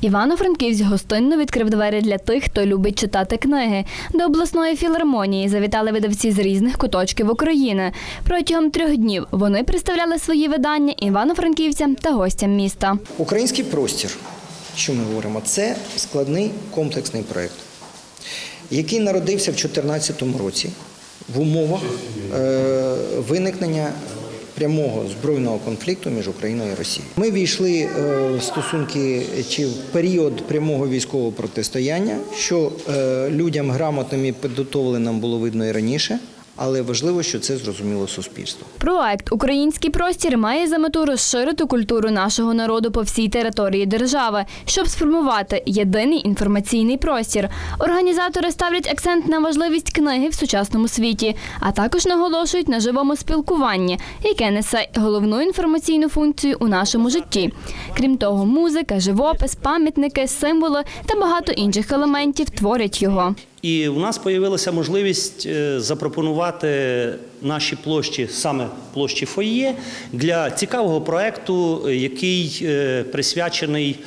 Івано-Франківськ гостинно відкрив двері для тих, хто любить читати книги. До обласної філармонії завітали видавці з різних куточків України. Протягом трьох днів вони представляли свої видання івано-франківцям та гостям міста. Український простір, що ми говоримо, це складний комплексний проєкт, який народився в 2014 році в умовах е, виникнення прямого збройного конфлікту між Україною і Росією. Ми війшли е, в стосунки чи в період прямого військового протистояння, що е, людям грамотним і підготовленим було видно і раніше, але важливо, що це зрозуміло суспільство. Проект Український простір має за мету розширити культуру нашого народу по всій території держави, щоб сформувати єдиний інформаційний простір. Організатори ставлять акцент на важливість книги в сучасному світі, а також наголошують на живому спілкуванні, яке несе головну інформаційну функцію у нашому житті. Крім того, музика, живопис, пам'ятники, символи та багато інших елементів творять його. І у нас з'явилася можливість е, запропонувати наші площі, саме площі фоє, для цікавого проекту, е, який е, присвячений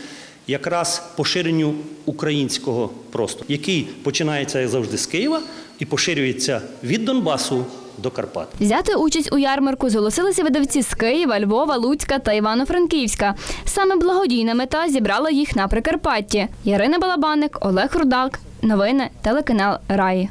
якраз поширенню українського простору, який починається як завжди з Києва і поширюється від Донбасу до Карпат. Взяти участь у ярмарку зголосилися видавці з Києва, Львова, Луцька та Івано-Франківська. Саме благодійна мета зібрала їх на Прикарпатті. Ярина Балабаник, Олег Рудак. Новини телеканал Раї.